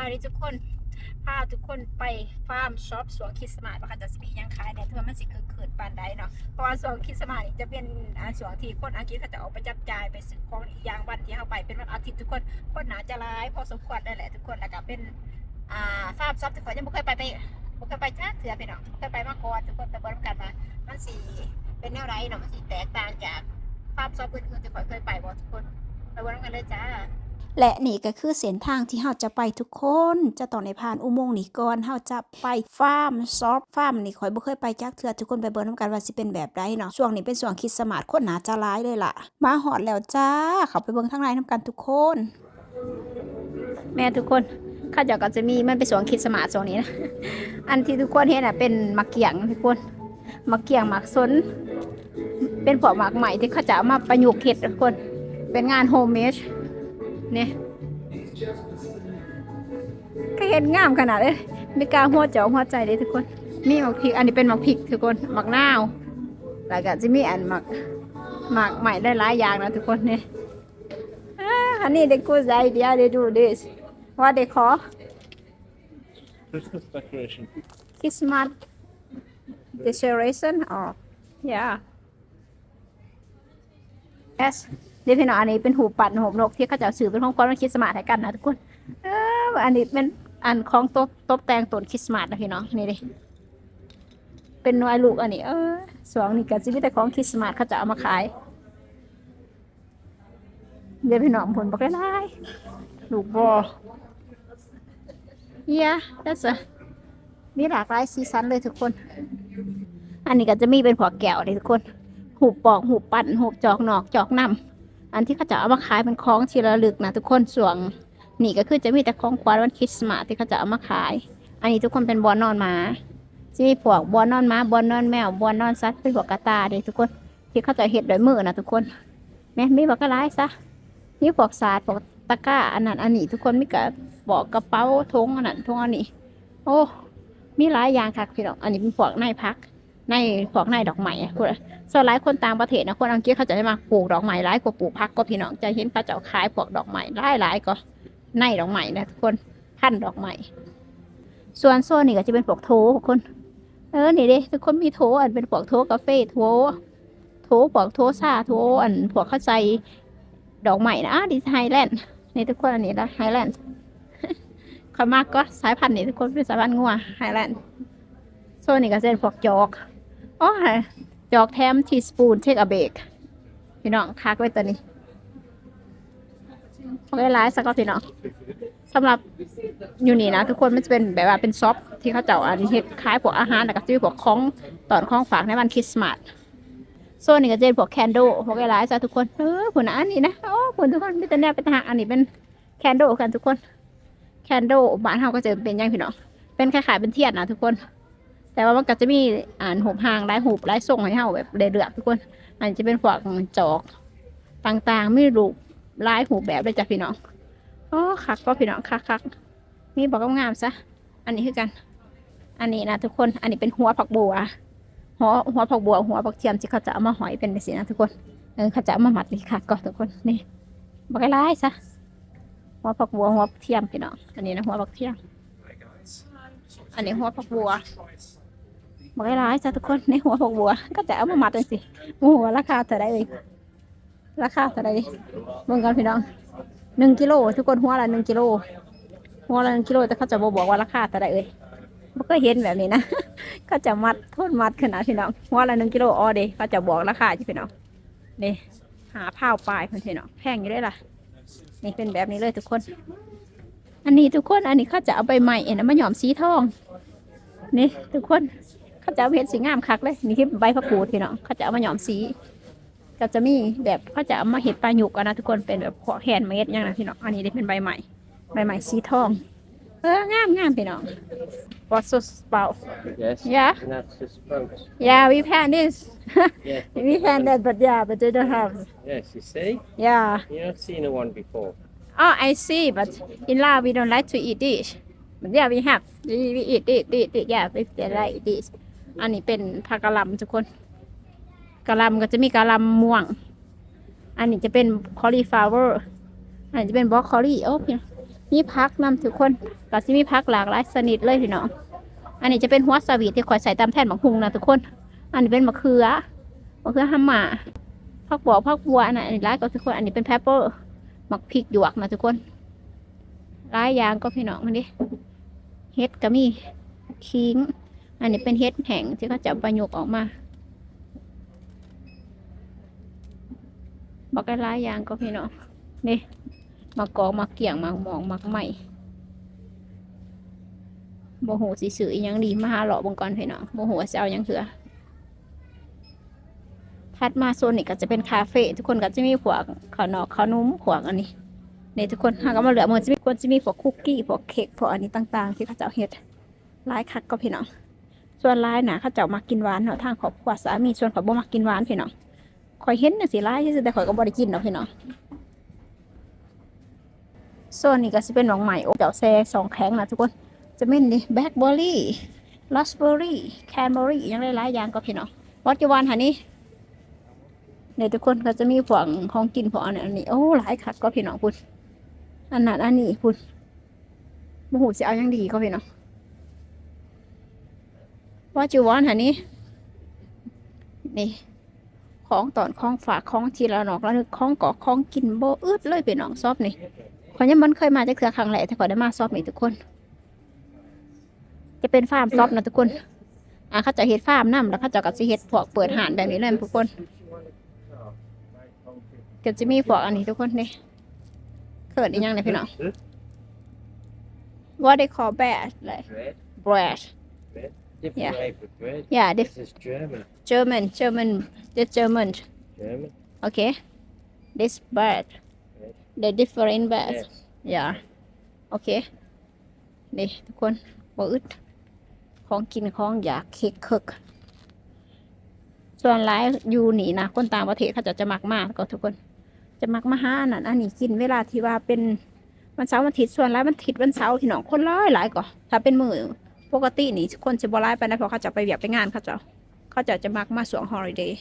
าดีทุกคนพาทุกคนไปฟาร์มช็อปสวนคริสต์มาสว่าเขาจะมียังขายในเทอมันสิคือเขินปานใดเนาะเพราะว่าสวนคริสต์มาสจะเป็นอ่าสวนที่คนอังกฤษเขาจะออกไปจับจ่ายไปซื้อของอีกอย่างวันที่เขาไปเป็นวันอาทิตย์ทุกคนคนหนาจะร้ายพอสมควรได้แหละทุกคนแล้วก็เป็นอ่าฟาร์มช็อปทุกคนยังไม่เคยไปไปไม่เคยไปจ้าเถื่อไปเนาะเคยไปมาก่อนทุกคนแต่เบิ่งกันมามันสีเป็นแนวไรเนาะมันสีแตกต่างจากฟาร์มช็อปอื่นๆที่เคยไปบ่ทุกคนไปเบิ่งกันเลยจ้า และนี่ก็คือเส้นทางที่เฮาจะไปทุกคน จะต้องในผ่านอุโมงค์นี้ก่อนเฮาจะไปฟาร์มซอฟฟาร์มนี่ข่อยบ่เคยไปจักเทื่อทุกคนไปเบิ่งนำกันว่าสิเป็นแบบใดเนาะช่วงนี้เป็นช่วงคิดสต์มาสคนหนาจะร้ายเลยล่ะ มาฮอดแล้วจ้าเข้าไปเบิ่งทางในนำกันทุกคน แม่ทุกคนข้าเจ้าก็จะมีมันเป็นสวนคิดสต์มาสสวนนี้นะ อันที่ทุกคนเห็นอะเป็นมะเกียงทุกคนมะเกียงหมากซนเป็นพวหมากใหม่ที่เขาจะเอามาประยุกต์เห็ดทุกคน เป็นงานโฮมเมด เนี่ยก็เห็นงามขนาดเลยไม่กล้าหัวเจ้าหัวใจเลยทุกคน มีหมากพริก อันนี้เป็นหมากพริกทุกคนหมากนาวแล้วก็จะมีอันหมากหมากใหม่ได้หลายอย่างนะทุกคนเนี่ย Ah, honey, the good idea they do this. What they call? Christmas decoration. Christmas decoration? Oh, yeah. Yes. เดี๋ยวพี่น้องอันนี้เป็นหูปัดหูนกที่เขาจะเอาสื่อเป็นของขวัญวันคริสต์มาสให้กันนะทุกคนเอออันนี้เป็นอันของตบตบแต่งต้นคริสต์มาสนะพี่น้องนี่ดิเป็นน่วยลูกอันนี้เออสองนี่ก็จะมีแต่ของคริสต์มาสเขาจะเอามาขายเดี๋ยวพี่น้องผลบอกได้ลูกบอ yeah that's a มีหลากหลายสีสันเลยทุกคน อันนี้ก็จะมีเป็นผัวแก้วเลยทุกคน หูปอก หูปั่นหูจอกหนอกจอกนำ อันที่เขาจะเอามาขายเป็นของที่ระลึกนะทุกคนส่วนนี่ก็คือจะมีแต่ของขวัญวันคริสต์มาสที่เขาจะเอามาขาย อันนี้ทุกคนเป็นบอนนอนหมาจะมีพวกบอนนอนหมาบอนนอนแมวบอนนอนสัตว์เป็นพวกกระตาเลยทุกคนที่เขาจะเห็ดด้วยมือนะทุกคนแม่ไม่บอกก็ร้ายซะนี่พวกศาสตร์พวกตะก้าอันนั้นอันนี้ทุกคนมีกระบอกกระเป๋าทงอันนั้นทงอันนี้ โอ้มีหลายอย่างค่ะพี่น้องอันนี้เป็นพวกในพัก ในพวกในดอกไม้อะคนส่วนหลายคนต่างประเทศนะคนอังกฤษเขาจะได้มาปลูกดอกไม้หลายกว่าปลูกพักก็พี่น้องจะเห็นเขาจะเอาขายพวกดอกไม้หลายหลายๆก็ในดอกไม้นะทุกคนพันดอกไม้ส่วนโซนนี่ก็จะเป็นพวกโถทุกคน เออนี่เด้ทุกคนมีโถอันเป็นพวกโถกาแฟโถโถพวกโถซาโถอันพวกเข้าใจดอกใหม่นะดิไฮแลนด์นี่ทุกคนอันนี้ละไฮแลนด์คอยมากก็สายพันธุ์นี่ทุกคนเป็นสายพันธุ์งัวไฮแลนด์โซนนี่ก็จะเป็นพวกจอก โอ๋อจอกแถมทีสปูนเทคอเบกพี่น้องคักไว้ตัวนี้โอเคไลฟ์สักก็พี่น้องสำหรับอยู่นี่นะทุกคนมันจะเป็นแบบว่าเป็นซอฟที่เขาเจ้าอันเฮ็ดขายพวกอาหารแล้วก็จะมีพวกของตอนของฝากในวันคริสต์มาสโซนนี่ก็จะเป็นพวกแคนโดพวกหลายๆจ้ะทุกคนเออผลอันนี้นะโอ้ผลทุกคนมีแต่แนวเป็นทางอันนี้เป็นแคนโดกันทุกคนแคนโดบ้านเฮาก็จะเป็นยังพี่น้องเป็นคล้ายๆเป็นเทียนนะทุกคน แต่ว่ามันก็จะมีอ่านหูพางลายหูหลายทรงให้เฮาแบบเลือกๆทุกคนอันจะเป็นพวกจอกต่างๆไม่รูปลายหูแบบเลยจ้ะพี่น้องโอ้คักก็พี่น้องคักคักๆนี่บอกงามซะอันนี้คือกัน อันนี้นะทุกคนอันนี้เป็นหัวผักบัวหัวหัวผักบัว หัวผักเทียมที่เขาจะเอามาหอยเป็นแบบนี้นะทุกคนเออเขาจะเอามาหมัดเลยค่ะก็ทุกคนนี่บักไล่ซะหัวผักบัวหัวเทียมพี่น้องอันนี้นะหัวผักเทียมอันนี้หัวผักบัว บักไล่ซะทุกคนในหัวผักบัว ก็จะเอามาหมัดเลยสิหัวราคาเท่าไรเลยราคาเท่าไรเบิ่งกันพี่น้องหนึ่งกิโลทุกคนหัวละหนึ่งกิโลหัวละหนึ่งกิโลแต่เขาจะบบอกว่าราคาเท่าไรเอ่ยม่เคยเห็นแบบนี้นะก็จะมัดโทษมัดขนาดพี่น้องหัวละหนึ่งกิโลออเดย์เขาจะบอกราคาที่พี่น้องนี่หาผ้าปลายพี่น้องแพงอยู่ได้ล่ะนี่เป็นแบบนี้เลยทุกคน อันนี้ทุกคนอันนี้เขาจะเอาใบใหม่เอ็นะมาหยอมสีทอง นี่ทุกคน เขาจะเอาเห็ดสีงามคักเลยนี่คือใบผักกูดพี่น้องเขาจะเอามาหย่อมสีก็จะมีแบบเขาจะเอามาเห็ดปลาหยุกอะนะทุกคนเป็นแบบพวกแฮนด์เมดอย่างนะพี่น้องอันนี้ได้เป็นใบใหม่ใบใหม่สีทองเอองามงามพี่น้อง What's so about Yes. Yeah. And that's the spokes. Yeah, we've had this. Yeah. we've had that, but yeah, but they don't have. Yes, you see? Yeah. You have seen a one before. Oh, I see. But in Laos, we don't like to eat this. But yeah, we have. We, we eat it, it, it. Yeah, we they like this. อันนี้เป็นผักกะหล่ำทุกคนกะหล่ำก็จะมีกะหล่ำม่วง อันนี้จะเป็น cauliflower อันนี้จะเป็นบล็อกคอรีโอ้พี่มีพักนำทุกคนก็สิมีพักหลากหลายชนิดเลยพี่น้องอันนี้จะเป็นหัวสวีทที่คอยใส่ตามแท่นหมักฮุงนะทุกคน อันนี้เป็นมะเขือมะเขือฮัมมาผักบัวผักบัวอันนี้อันนี้ร้ายก็ทุกคน อันนี้เป็นแพปเปอร์หมักพริกหยวกนะทุกคนร้ายยางก็พี่น้องมันดิเฮ็ดก็มีคิง อันนี้เป็นเฮ็ดแห้งที่เขาจะประยุกต์ออกมาบอกกันหลายอย่างก็พี่น้องนี่มากอกมาเกี่ยงมาหมองมาใหม่โมโหสิสื่อยังดีมาหาหล่อบงกรพี่น้องโมโหจะเอายังเถือถัดมาโซนนี้ก็จะเป็นคาเฟ่ทุกคนก็จะมีพวกขนมขนมพวกอันนี้นี่ทุกคนหากมาเหลือมันจะมีคนจะมีพวกคุกกี้พวกเค้กพวกอันนี้ต่าง ๆ ที่เขาจ้าเฮ็ดหลายคักก็พี่น้อง ส่วนหลายนะเขาเจ้ามากินหวานเนาะทางครอบครัวสามีส่วนขาบ่มากินหวานพี่น้องข่อยเห็นน่ะสิร้ายที่สุดแต่ข่อยก็บ่ได้กินเนาะพี่น้องส่วนนี้ก็สิเป็นหนองใหม่โอ้เจ้าแซ่สองแข็งนะทุกคนจะเป็นนี่แบล็คเบอร์รี่ลัสเบอร์รี่แคนเบอร์รี่ยังหลายๆอย่างก็พี่น้องวัดจวันหานี่เนี่ยทุกคนก็จะมีพวกของกินพวกอันนี้อันนี้โอ้หลายคักก็พี่น้องพูดอันนั้นอันนี้พูดบ่หูสิเอายังดีก็พี่น้อง วัดจวันหานี่นี่ของตอนของฝากของทีละหนอกแล้วนึกของกอกของกินโบอึดเลยไปน้องซอบนี่ขอยยังมันเคยมาจากเถือครั้งแรกแต่ขอยได้มาซอบนี่ทุกคน จะเป็นฟาร์มซอบนะทุกคนอะเขาจะเฮ็ดฟาร์มน้ำแล้วเขาจะกับสิเฮ็ดพวกเปิดหานแบบนี้เลยทุกคนก็จะมีพวกอันนี้ทุกคนนี่เขินอีกอย่างเลยพี่น้อง What they call bread like Bread. bread Different Yeah. way for bread. yeah the This is German. German German the German German. okay this bread the different bread Yes. อย่าโอเคนี่ทุกคนบ่อึดของกินของอยากเค้กเคิกส่วนหลายอยู่นี่นะคนต่างประเทศเขาจะจะมักมากก็ทุกคน จะมักมาหาอันนั้นอันนี้กินเวลาที่ว่าเป็นวันเสาร์วันอาทิตย์ส่วนหลายวันอาทิตย์วันเสาร์ที่น้องคนร้ายหลายก็ถ้าเป็นมือ ปกตินี่คนจะบร้ายไปนะเพราะเขาจะไปเบียบไปงานเขาจะเขาจะจะมักมาสวงฮอลิเดย์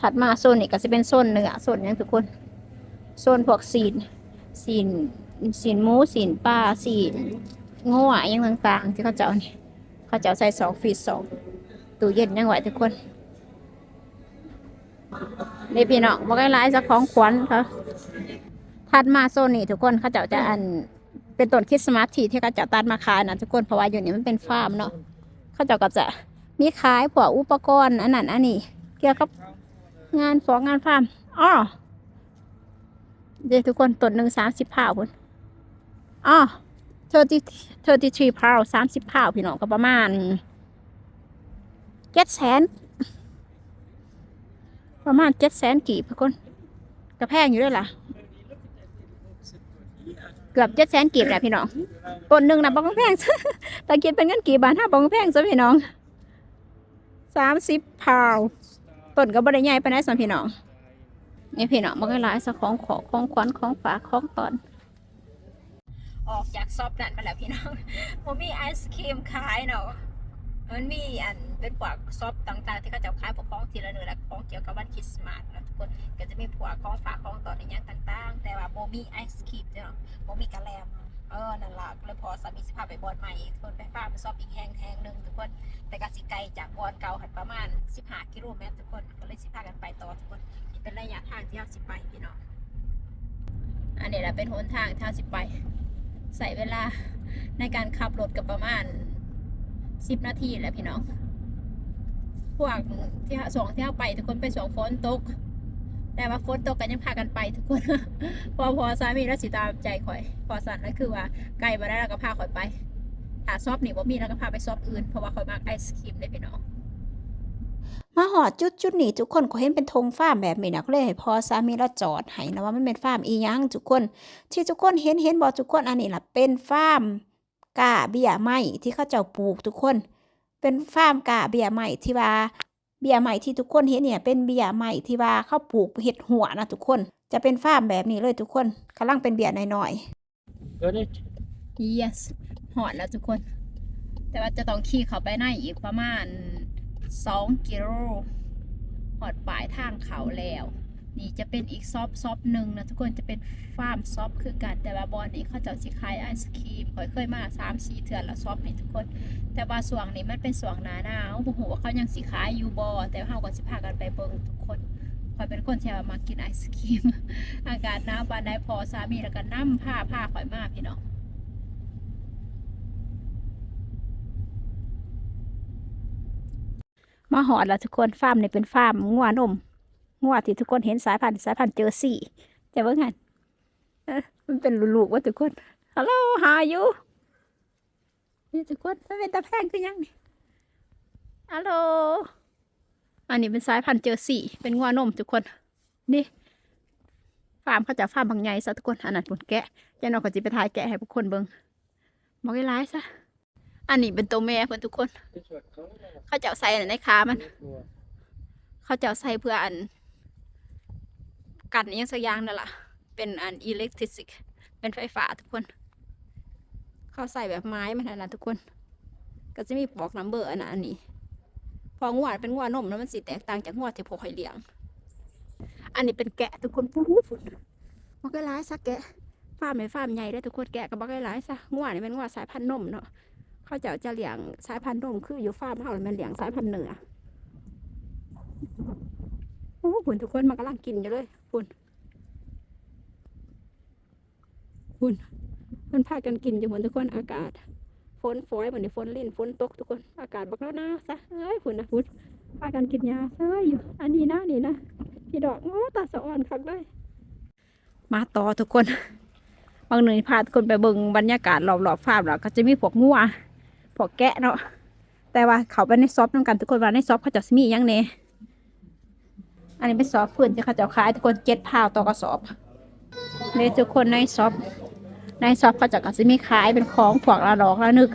ถัดมาโซนนี้ก็จะเป็นโซนเนื้อโซนยังทุกคนโซนพวกซีนสีนสีนหมูสีนปลาสีนงัวยังต่างๆ ที่เขาจะเอานี่เขาจะเอาใส่สองฟรีซสองตู้เย็นยังไหวทุกคนนี่พี่น้องมาใกล้ร้ายสักของขวัญเขาถัดมาโซนนี้ทุกคนเขาจะจะอัน เป็นต้นคริสต์มาสที่ที่เขาจะตัดมาขายนะทุกคนเพราะว่าอยู่นี่มันเป็นฟาร์มเนาะเขาเจะก็จะมีขายพวกอุปกรณ์อันนั้นอันนี้เกี่ยวกับงานฟอกงานฟาร์มอ้อเดี๋ยวทุกคนต้นหนึ่งสามสิบพาวพุ่นอ๋อเธอที่เธอที่ทรีพาวสามสิบพาวพี่น้องก็ประมาณเจ็ดแสนประมาณเจ็ดแสนกี่ทุกคนกระแพงอยู่ด้วยล่ะ เกือบเจ็ดแสนกีบแหละพี่น้องต้นหนึ่งนะบองแพงแต่คิดเป็นเงินกี่บาทถ้าบองแพงซะพี่น้องสามสิบพาวต้นก็บริใหญ่ไปไหนสำพี่น้องนี่พี่น้องมันก็หลายสักของขอของขวัญของฝากของตอน ออกจากซอบนั่นมาแล้วพี่น้องผมมีไอศครีมขายเนาะ มันมีอันเป็นพวกซอบต่างๆ ที่เขาจะขายพวกของทีละเนื้อและของเกี่ยวกับวันคริสต์มาสนะทุกคนก็จะมีพวกของฝากของต่อในอย่างต่างๆ แต่ว่าโบมีไอศครีมเนาะโบมีกระแลมเออนั่นละก็เลยพอสามีสิพาไปบอลใหม่ทุกคนไปฟ้าไปซอบอีกแห่งแห่งหนึ่งทุกคนแต่ก็สิไกลจากบอลเก่าหันประมาณ 15กิโลเมตรทุกคนก็เลยสิพากันไปต่อทุกคนนี่เป็นระยะทางที่เราสิไปพี่น้องอันนี้แหละเป็นหนทางที่เราสิไปใส่เวลาในการขับรถกับประมาณ สิบนาทีแหละพี่น้อง พวกที่สองที่เราไปทุกคนไปสองฝนตก แต่ว่าฝนตกกันยังพากันไปทุกคน พอพอสามีแล้วสิตามใจข่อย พอสันนั่นคือว่าไกลมาได้แล้วก็พาข่อยไปถ้าซอบนี่ว่ามีแล้วก็พาไปซอบอื่นเพราะว่าข่อยมากไอศครีมเลยพี่น้องมาหอดจุดจุดนี้ทุกคนก็เห็นเป็นธงฟ้ามแบบนี้นะก็เลยให้พอสามีเราจอดให้นะว่ามันเป็นฟ้ามอีหยังทุกคน ที่ทุกคนเห็นเห็นบอกทุกคนอันนี้ล่ะเป็นฟ้าม กาเบียไม้ที่เขาเจ้าปลูกทุกคน เป็นฟาร์มกาเบียไม้ที่ว่าเบียไม้ที่ทุกคนเห็นเนี่ยเป็นเบียไม้ที่ว่าเขาปลูกเห็ดหัวนะทุกคน จะเป็นฟาร์มแบบนี้เลยทุกคนกำลังเป็นเบียหน้อยๆ Got it? yes หอดแล้วทุกคน แต่ว่าจะต้องขี่เขาไปในอีกประมาณสองกิโลหอดปลายทางเขาแล้ว นี่จะเป็นอีกซอฟซอฟหนึ่งนะทุกคนจะเป็นฟาร์มซอฟคือกันแต่ว่าบอนนี้เขาจะสิขายไอศครีมข่อยเคยมาสามสี่เถื่อนละซอฟนี่ทุกคน แต่ว่าสวงนี้มันเป็นสวงหนาหนาวบ่ฮู้ว่าเขายังสิขายอยู่บ่แต่ว่าเฮาก็สิพากันไปเบิ่งทุกคนข่อยเป็นคนที่ว่ามากินไอศครีมอากาศหนาวปานใดพอสามีแล้วก็นำผ้าผ้าข่อยมาพี่น้องมาหอดแล้วทุกคนฟาร์มนี่เป็นฟาร์มงัวนม งัวที่ทุกคนเห็นสายพันธุ์สายพันธุ์เจอร์ซี่แต่ว่าไงมันเป็นลูกๆว่าทุกคนฮัลโหลหาอยู่นี่ทุกคนมันเป็นตาแพงคือยังนี่ฮัลโหลอันนี้เป็นสายพันธุ์เจอร์ซี่เป็นงัวนมทุกคนนี่ฟาร์มเขาจะฟาร์มบางใหญ่ซะทุกคนอันนั้นผลแกะเจ้าน้องก็จะไปถ่ายแกะให้ทุกคนเบิ่งบอกให้ร้ายซะอันนี้เป็นตัวแม่เพื่อนทุกคน เขาจะเอาใส่ในขามัน เขาจะใส่เพื่ออัน กันยังสักอย่างนั่นแหละเป็นอันอิเล็กทริสิกเป็นไฟฟ้าทุกคน เขาใส่แบบไม้มันนะทุกคน ก็จะมีปลอกน้ำเบอร์อันนั้นอันนี้ พองวดเป็นงวดนมแล้วมันสิแตกต่างจากงวดที่พกหอยเลี้ยง อันนี้เป็นแกะทุกคนปูฝุ่นมันก็ร้ายสักแกะฟาร์มเป็นฟาร์มใหญ่ได้ทุกคนแกะก็บอกให้ร้ายซะงวดนี่เป็นงวดสายพันธุ์นมเนาะเขาจะจะเลี้ยงสายพันธุ์นมคืออยู่ฟาร์มเขามันเลี้ยงสายพันธุ์เหนือ อ้หุ่นทุกคนมันกำลังกินอยู่เลยหุ่นหุ่นมันพากันกินอยู่ฝนทุกคนอากาศฝนฝอยเหมือนฝนลิ้นฝนตกทุกคนอากาศบักแล้วนะซะเอ้ยหุ่นนะหุ่นพากันกินยาเอ้ยอยู่อันนี้นะนี่นะพี่ดอกโอ้ตาสะอ่อนคักเลยมาต่อทุกคนบางหน่วยพาทุกคนไปเบิ่งบรรยากาศรอบๆฟาร์มแล้วก็จะมีพวกงัวพวกแกะเนาะแต่ว่าเขาไปในซอฟต์นำกันทุกคนว่าในซอฟต์เขาจะมีอหยังเน่ อันนี้เป็นซอฟต์พื้นที่เขาจะขายทุกคนเจ็ดพาวต่อกระสอบในทุกคนในซอฟในซอฟเขาจะก็จะมีขายเป็นของพวกละดอกละนึก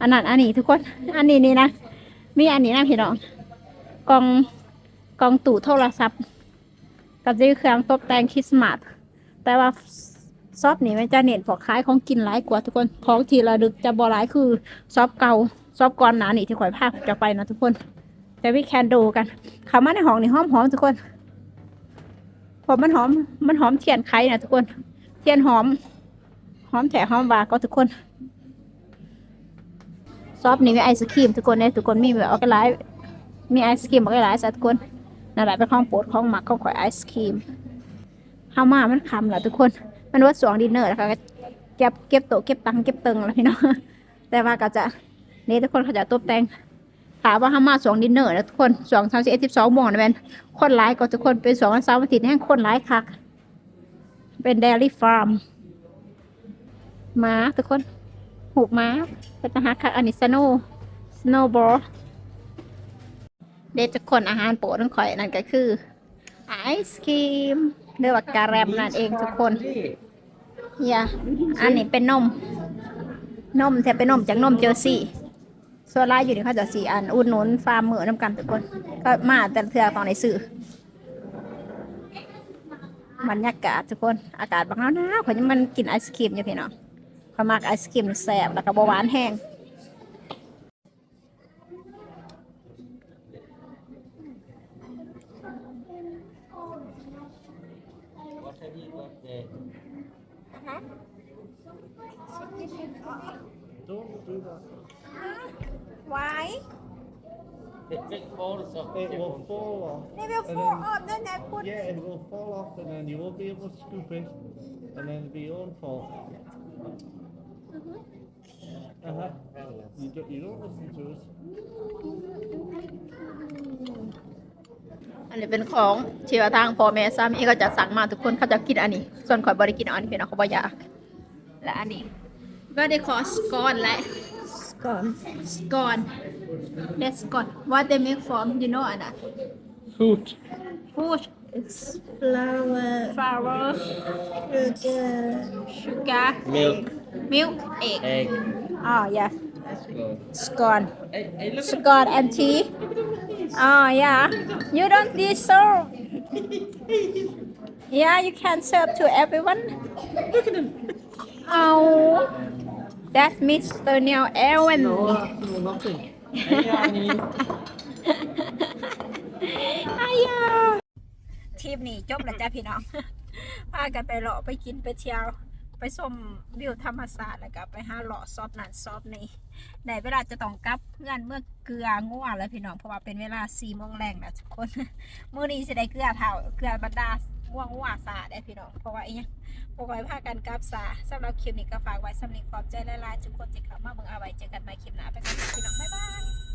อันนั้นอันนี้ทุกคน อันนี้นี่นะ มีอันนี้นะพี่น้องกองกองตู้โทรศัพท์ก็จะมีเครื่องตกแต่งคริสต์มาสแต่ว่าซอฟนี่มันจะเน้นพวกขายของกินหลายกว่าทุกคนของที่ระลึกจะบอหลายคือซอฟเก่าซอฟก่อนหนานี่ที่ข่อยพาจะไปนะทุกคน แต่วิแคนดูกันเขามาในห้องนี่หอมหอมทุกคนเพอมันหอม มันหอมเทียนไข่นะทุกคน เทียนหอม หอมแถหอมบาก็ทุกคน ซอฟนี่มีไอศครีมทุกคนเนี่ยทุกคนมีแบบเอาไปหลายมีไอศครีมเอาไปหลายสัทุกคนนั่นแหละเป็นของโปรดของหมักของข่อยไอศครีมข้ามามันคำแหละทุกคน มันว่าสวงดินเนอร์นะคะเก็บเก็บโต๊ะเก็บตังเก็บเติงแล้วพี่น้องแต่ว่าก็จะนี่ทุกคนเขาจะตบแต่ง ถามว่าเข้ามาสวงดินเนอร์แล้วทุกคนสวงสามสิบเอ็ดสิบสองโมงนะแมนคนร้ายก็ทุกคนเป็นสวงวันเสาร์วันอาทิตย์แห่งคนร้ายคัก เป็นเดลี่ฟาร์มม้าทุกคนหูกม้าเป็นทหารคักอันนี้สโนว์สโนว์บอลเด็กทุกคนอาหารโปรดของข่อยนั่นก็คือไอศครีมเรียกว่าการแรมนั่นเองทุกคนอย่าอันนี้เป็นนม นมแทบเป็นนมจากนมเจอร์ซี่ ส่วนรายอยู่นี่เขาจะสีอัน อุดหนุนฟาร์มเหมือน้ำกันทุกคน ก็มาแต่เทือตอนในสื่อบรรยากาศทุกคน อากาศบางหนาวๆขายังมันกินไอศครีมอยู่พี่น้องเขามักไอศครีมแสบแล้วก็บหวานแห้ง Don't do that. Why It, it falls off. It will fall off. they will And fall then- off then I put Yeah, it will fall off and then you won't be able to scoop it. And then it'll be your own fault. Uh-huh. You don't, you don't listen to us. อันนี้เป็นของที่ว่าทางพ่อแม่สามีก็จะสั่งมาทุกคนเขาจะกินอันนี้ ส่วนข่อยบริกินอันนี้เป็นเขาบ่อยากและอันนี้ก็ได้ขอสกอนและสกอนสกอน that's gone what they make from you know อันนั้น Food. food It's flour, flour. sugar, sugar Milk. milk egg. Egg. oh yeah. Good. scone Hey, hey, look at scone and tea oh yeah. You don't deserve yeah you can serve to everyone. Oh that's Mr. Neil Aaron ปนี้จบแล้วจ้าพี่น้อง พากันไปเลาะไปกินไปเที่ยว ไปชมวิวธรรมศาสตร์แล้วก็ไปหาเลาะซอบนั่นซอบนี่ในเวลาจะต้องกลับเพื่อนเมื่อเกลือง่วแล้วพี่น้องเพราะว่าเป็นเวลาสี่โมงแรงแล้วทุกคนมื้อนี้สิได้เกลือเท่าเกลือบรรดาง่วงง่วสาได้พี่น้อง เพราะว่าอีหยังพวกไว้พากันกลับสาสำหรับคลิปนี้ก็ฝากไว้สำหรับขอบใจหลายๆทุกคนที่เข้ามาเบิ่งเอาไว้เจอกันใหม่คลิปหน้าไปกันพี่น้องบ๊ายบาย